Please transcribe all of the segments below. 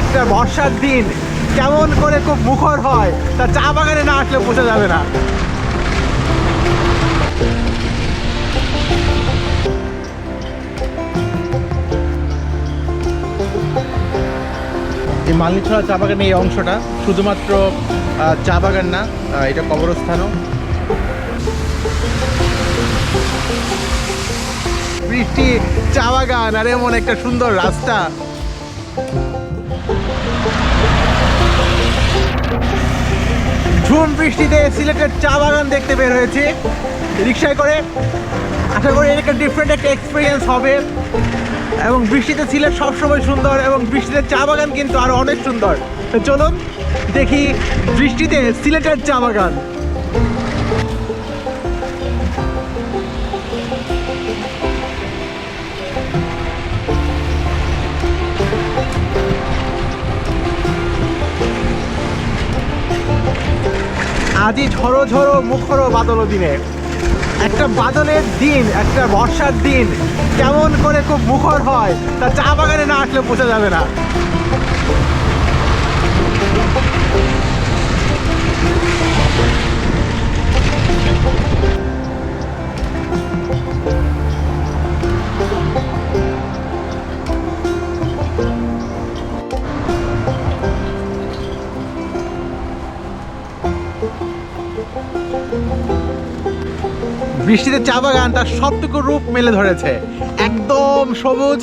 একটা বর্ষার দিন। কেমন করে খুব মুখর হয়, তা চা বাগানে না আসলে বোঝা যাবে না। এই মালনিছড়া চা বাগানের এই অংশটা শুধুমাত্র চা বাগান না এটা কবরস্থানও। বৃষ্টি চা বাগান, আর এমন একটা সুন্দর রাস্তা। ঝুম বৃষ্টিতে সিলেটের চা বাগান দেখতে বের হয়েছে। রিক্সায় করে আশা করি একটা ডিফারেন্ট একটা এক্সপিরিয়েন্স হবে। এবং বৃষ্টিতে সিলেট সবসময় সুন্দর এবং বৃষ্টিতে চা বাগান কিন্তু আরও অনেক সুন্দর। চলুন দেখি বৃষ্টিতে সিলেটের চা বাগান। আজই ঝড়ো ঝড়ো মুখরো বাদল দিনে। একটা বাদলের দিন, একটা বর্ষার দিন, কেমন করে খুব মুখর হয়, তা চা বাগানে না আসলে বোঝা যাবে না। বৃষ্টিতে চা বাগান তার সবটুকু রূপ মেলে ধরেছে। একদম সবুজ।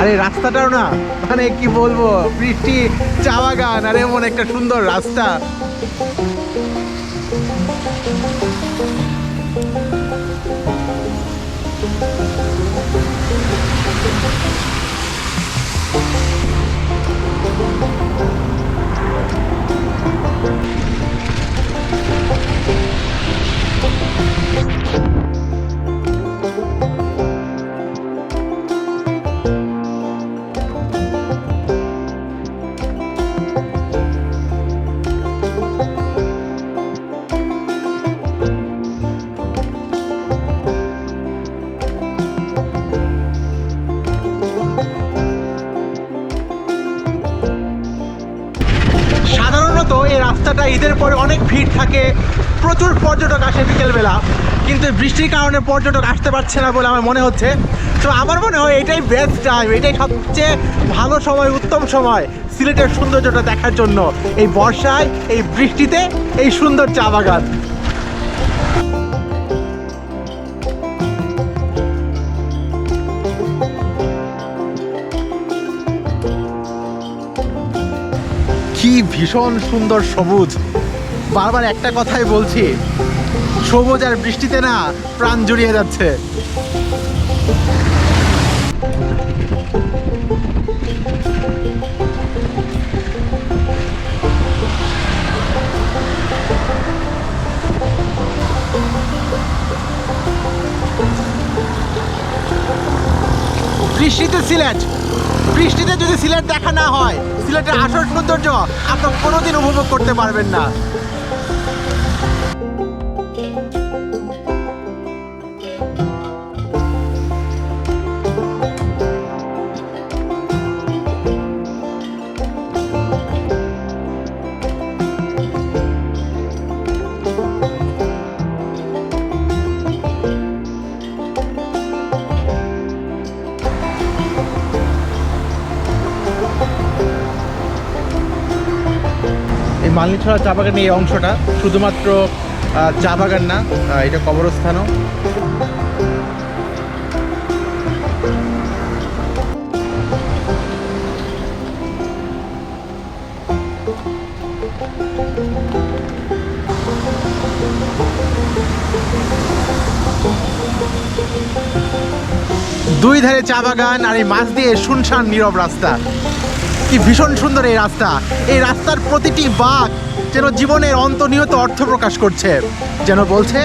আরে রাস্তাটাও না মানে কি বলব, বৃষ্টি, চা বাগান আর এমন একটা সুন্দর রাস্তা। সাধারণত এই রাস্তাটা ঈদের পরে অনেক ভিড় থাকে। প্রচুর পর্যটক আসে বিকেলবেলা। কিন্তু বৃষ্টির কারণে পর্যটক আসতে পারছে না বলে আমার মনে হচ্ছে। তো আমার মনে হয় এটাই বেস্ট টাইম এটাই সবচেয়ে ভালো সময়, উত্তম সময় সিলেটের সৌন্দর্যটা দেখার জন্য। এই বর্ষায়, এই বৃষ্টিতে, এই সুন্দর চা বাগান। কি ভীষণ সুন্দর সবুজ। বারবার একটা কথাই বলছি, সবুজ আর বৃষ্টিতে না প্রাণ জুড়িয়ে যাচ্ছে। বৃষ্টিতে সিলেট বৃষ্টিতে যদি সিলেট দেখা না হয়, সিলেটের আসল সৌন্দর্য আপনার কোনোদিন উপভোগ করতে পারবেন না। মালনিছড়া চা বাগানের এই অংশটা শুধুমাত্র চা বাগান না এটা কবরস্থানও। দুই ধারে চা বাগান আর এই মাছ দিয়ে শুনশান নীরব রাস্তা। কি ভীষণ সুন্দর এই রাস্তা। এই রাস্তার প্রতিটি বাঘ যেন জীবনের অন্তর্নিহিত অর্থ প্রকাশ করছে। যেন বলছে,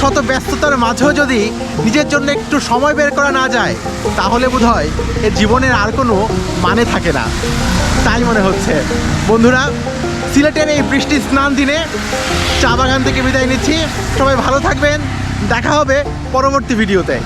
শত ব্যস্ততার মাঝেও যদি নিজের জন্য একটু সময় বের করা না যায়, তাহলে বোধ হয় এ জীবনের আর কোনো মানে থাকে না। তাই মনে হচ্ছে। বন্ধুরা, সিলেটের এই বৃষ্টি স্নান দিনে চা বাগান থেকে বিদায় নিচ্ছি। সবাই ভালো থাকবেন। দেখা হবে পরবর্তী ভিডিওতে।